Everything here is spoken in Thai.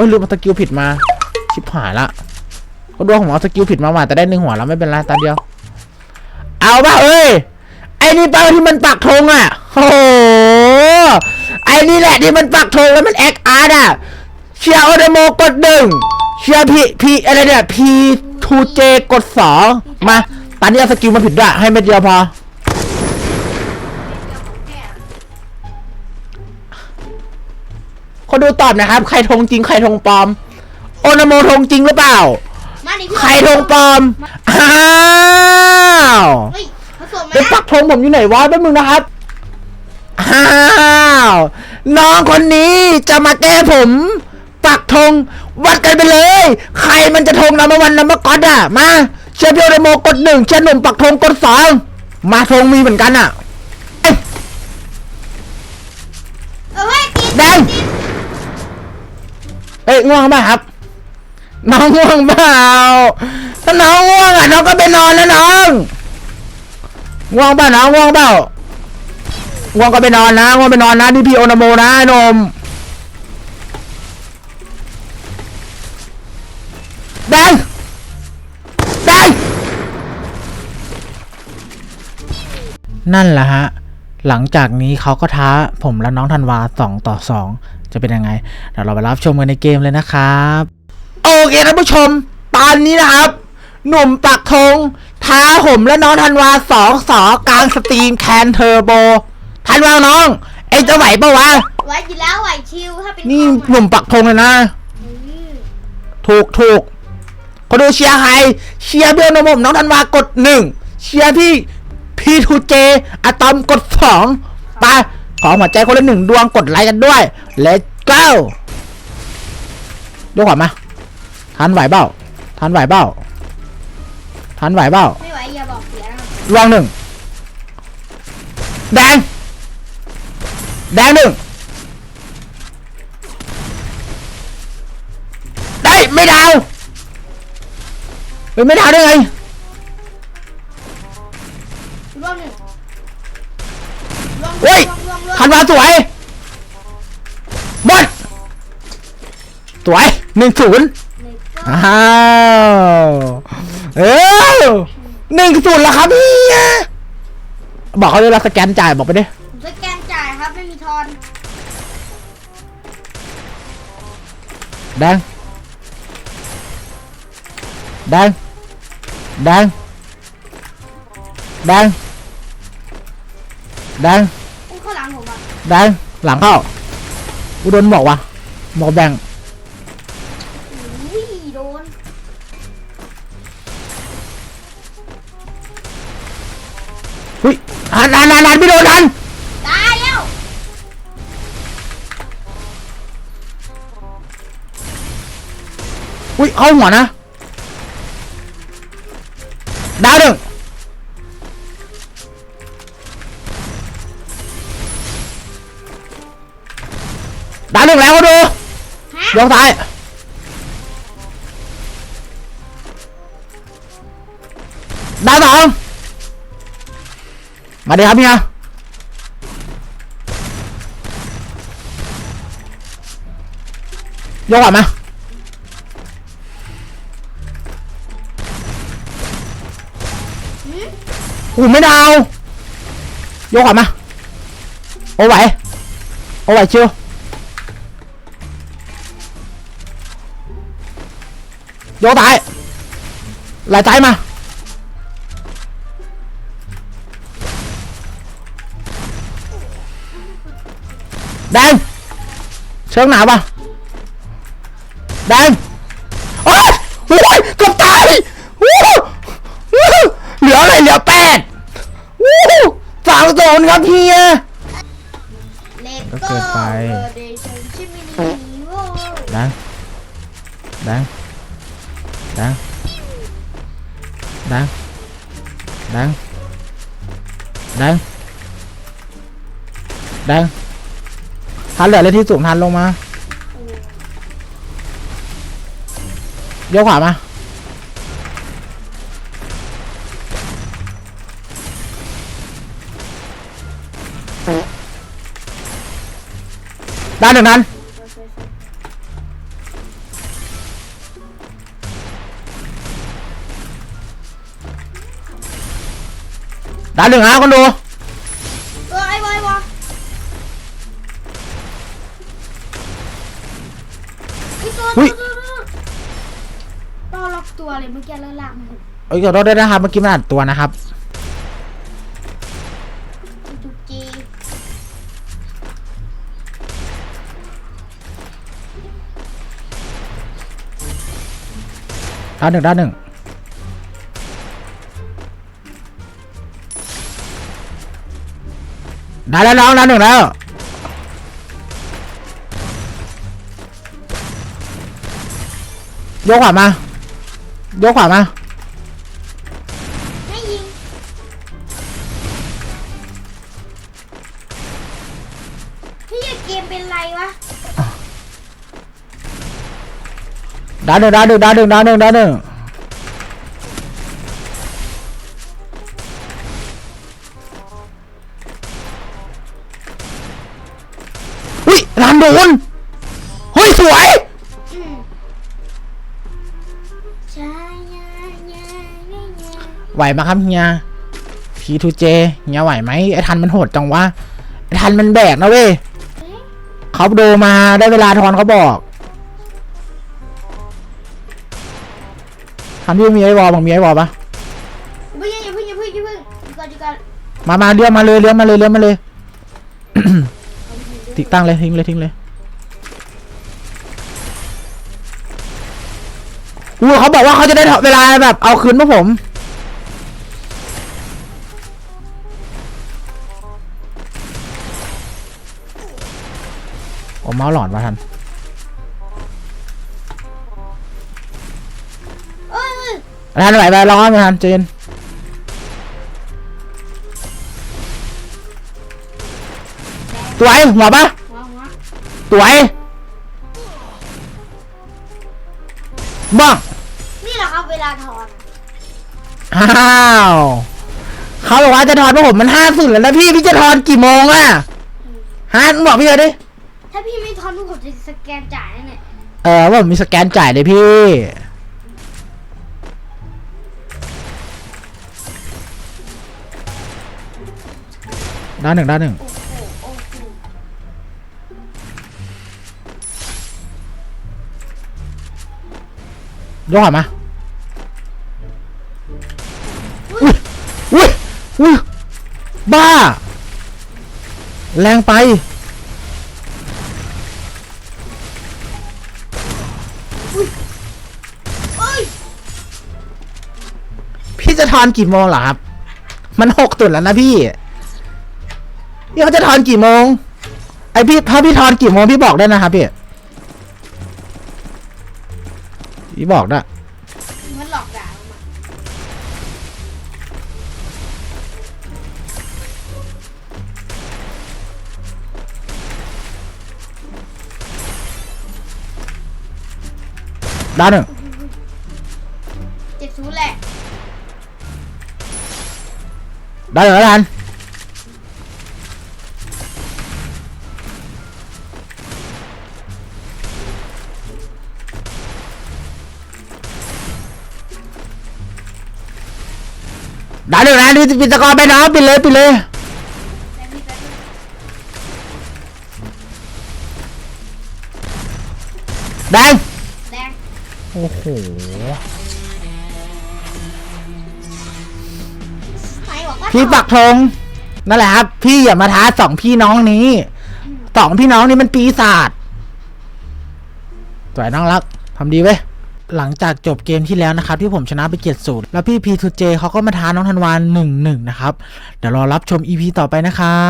อ้ยลืมเอาสกิลผิดมา ชิบหายละเขาดูผมเอาสกิลผิดมาว่ะแต่ได้หนึ่งหัวแล้วไม่เป็นไรตาเดียว เอาป่ะเอ้ย ไอ้นี่เป้าที่มันปักธงอะโอ้ไอ้นี่แหละที่มันปักธงแล้วมันแอคอาร์ตอะ เชียร์โอเดโมกดหนึ่งเชียร์พีพีอะไรเนี่ยพีทูเจกดสองมาตอนนี้เอาสกิลมาผิดด้วยให้เม็ดเดียวพอ คนดูตอบนะครับ ใครธงจริงใครธงปลอม โอนาโมธงจริงหรือเปล่า มาดิพี่ใครธงปลอม อ้าวเฮ้ยผสมเดี๋ยวมาปักธงผมอยู่ไหนวะแป๊บนึงนะครับ อ้าว น้องคนนี้จะมาแก้ผม ปักธงวัดกันไปเลย ใครมันจะธงนำมาวันนำมาก๊อตอะ มาเชียร์พีโอเดโมกดหนึ่งเชียร์หนุ่มปักธงกดสองมาธงมีเหมือนกันอะ เอ้ยเออเฮ้ยติดแดง เอ้ยง่วงป่ะครับ น้องง่วงเปล่าถ้าน้องง่วงอะน้องก็ไปนอนแล้วน้องง่วงเปล่าน้องง่วงเปล่าง่วงก็ไปนอนนะง่วงไปนอนนะนี่พี่โอนาโมนะไอ้นมแดงแดงนั่นแหละฮะ หลังจากนี้เขาก็ท้าผมและน้องธันวาสองต่อสองจะเป็นยังไง เดี๋ยวเราไปรับชมกันในเกมเลยนะครับ โอเคท่านผู้ชม ตอนนี้นะครับ หนุ่มปักธงท้าผมและน้องธันวาสองสอกลางสตรีมแคนเทอร์โบธันวาน้อง เอ็งจะไหวปะวะ ไหวอยู่แล้วไหวชิวถ้าเป็นนี่ของหนุ่มปักธงเลยนะ อืมถูกถูกคนดูเชียร์ใครเชียร์เบลนมผมน้องธันวากดหนึ่งเชียร์พี่ พีทูเจอะตอมกดสองไปขอหัวใจคนละหนึ่งดวงกดไลค์กันด้วย let's go ยกขวามาทันไหวเปล่าทันไหวเปล่าทันไหวเปล่าไม่ไหวอย่าบอกเสียนะครับดวงหนึ่งแดง แดงหนึ่งได้ไม่ดาวเฮ้ยไม่ดาวได้ไง หนึ่งศูนย์เน็ตก็อ้าวเออหนึ่งศูนย์แล้วครับพี่บอกเขาเลยเราสแกนจ่ายบอกไปดิผมสแกนจ่ายครับไม่มีทอนแดงแดงแดงแดงแดงอุ้ยข้างหลังผมอะแดงหลังเข้าอุดนบอกว่าบอกแบ่ง หุ้ยหันหันหันหันไม่โดนหันตายแล้วอุ้ยเข้าหัวนะดาวหนึ่งดาวหนึ่งแล้วก็ดูฮะยกซ้ายดาวสอง มาดีครับเฮียยกก่อนมาอูไม่ดาวยกก่อนมา โอ้ไหว โอ้ไหวเชียวโยกตายไหลใจมา แดงเชิงหนาวปะแดงโอ้ยโอ้ยเกือบตายโอ้โหเหลืออะไรเหลือแปดโอ้โหสามโซนครับเฮียเลตก็โก้เกินไปเออเดชันชิมินีโว้แดงแดงแดงแดงแดงแดงแดง ทันเหลือเลยที่สูงทันลงมาเลี้ยวขวามาด้านหนึ่งนั้นด้านหนึ่งนะคนดู อล็อกตัวเลยเมื่อกี้แล้วลากมันเอ้ยขอโทษด้วยนะครับเมื่อกี้มันอัดตัวนะครับจุกจีดาวหนึ่งดาวหนึ่งได้แล้วน้องดาวหนึ่งแล้วโยกขวามาโยกขวามาให้ยิงพี่เกมเป็นไรวะดาวหนึ่งดาวหนึ่งดาวหนึ่งดาวหนึ่งดาวหนึ่งอุ้ยรันโดนเฮ้ยสวย ไหวไหมครับเฮีย P2J เฮียไหวไหมไอ้ทันมันโหดจังวะไอ้ทันมันแบกนะเว้ยเอ๊ะเขาโดมาได้เวลาทอนเขาบอกทันพี่มีไอ้วอลบอกมีไอ้วอลปะอย่าเพิ่งอย่าเพิ่งอย่าเพิ่งอย่าเพิ่งก่อนดีก่อนมามาเลี้ยวมาเลยเลี้ยวมาเลยเลี้ยวมาเลยติดตั้งเลยทิ้งเลยทิ้งเลยอู้เขาบอกว่าเขาจะได้เวลาแบบเอาคืนพวกผม เมาส์หลอนวะทันเอ้ยเอ้ยทันไหวไปร้องไหมทันเจนสวยหัวปะหัวหัวสวยบ้องนี่แหละครับเวลาถอนอ้าวเขาบอกว่าจะถอนพวกผมมันห้าสุดแล้วนะพี่พี่จะถอนกี่โมงอะฮะมึงบอกพี่เลยดิถ้าพี่ไม่ ถอนพวกผมจะสแกนจ่ายนั่นแหละเออว่าผมมีสแกนจ่ายเลยพี่ ด้านหนึ่งด้านหนึ่ง โอ้โหโอ้โหยกหัวมาอุ้ยอุ้ยอุ้ยบ้า แรงไป ทอนกี่โมงเหรอครับ มันหกตุดแล้วนะพี่พี่เขาจะทอนกี่โมง ไอพี่ถ้าพี่ทอนกี่โมงพี่บอกได้นะครับพี่พี่บอกได้มันหลอกด่าเรามาด้านหนึ่งเจ็ดศูนย์แหละ ด้านหนึ่งแล้วกันด้านหนึ่งนะดูปิดตะกอนไปเนาะปิดเลยปิดเลยแต่พี่แป๊บนึงแดงแดงโอ้โห บอกว่าพี่ปักธงนั่นแหละครับ พี่อย่ามาท้าสองพี่น้องนี้สองพี่น้องนี้มันปีศาจสวยน้องรักทำดีเว้ยหลังจากจบเกมที่แล้วนะครับ ที่ผมชนะไปเจ็ดศูนย์แล้วพี่พีทูเจเขาก็มาท้าน้องธันวานหนึ่งหนึ่งนะครับ เดี๋ยวรอรับชมอีพีต่อไปนะครับ